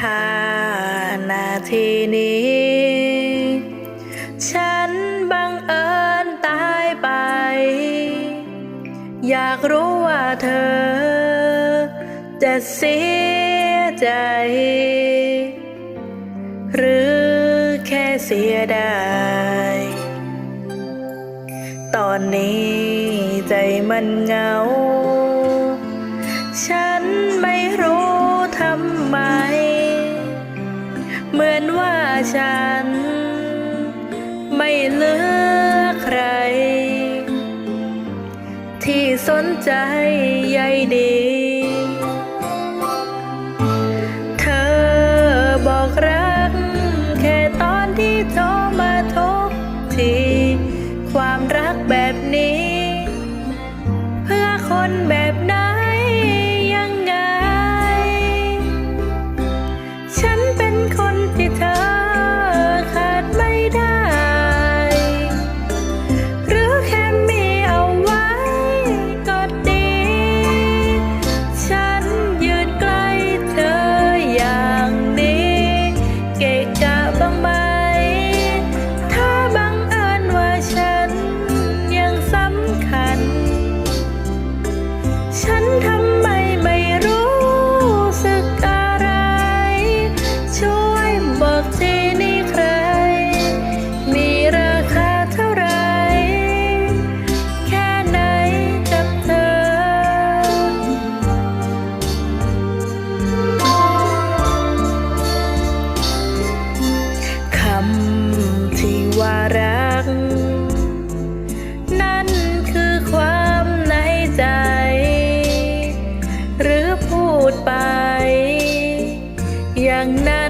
ถ้านาทีนี้ ฉันบังเอิญตายไป อยากรู้ว่าเธอ จะเสียใจ หรือแค่เสียดายตอนนี้ใจมันเหงา ฉันไม่รู้ทำไมา ฉัน ไม่เหลือใคร ที่สนใจใยดี เธอบอกรัก แค่ตอนที่โทรมาทุกที ความรักแบบนี้ เพื่อคนแบบไหน บอกทีนี่ใคร มีราคาเท่าไร แค่ไหนกับเธอ คำที่ว่ารัก นั่นคือความในใจ หรือพูดไป อย่างนั้น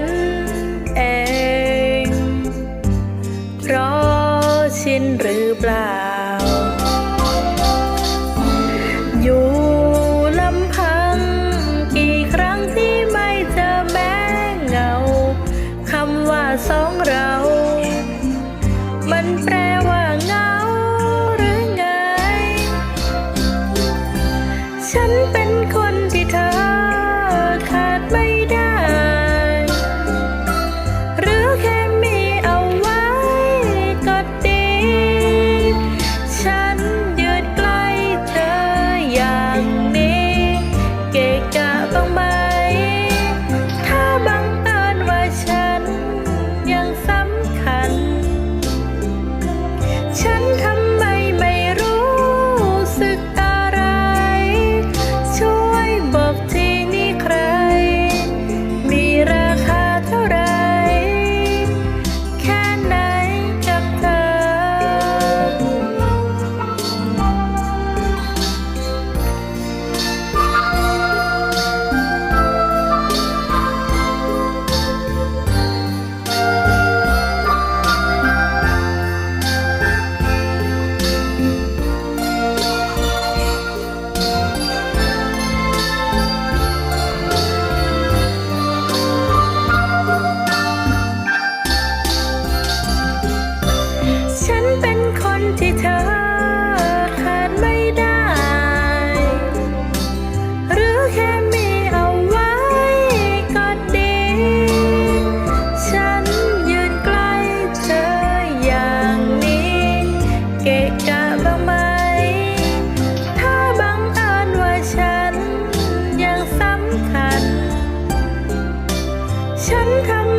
ฉันทำ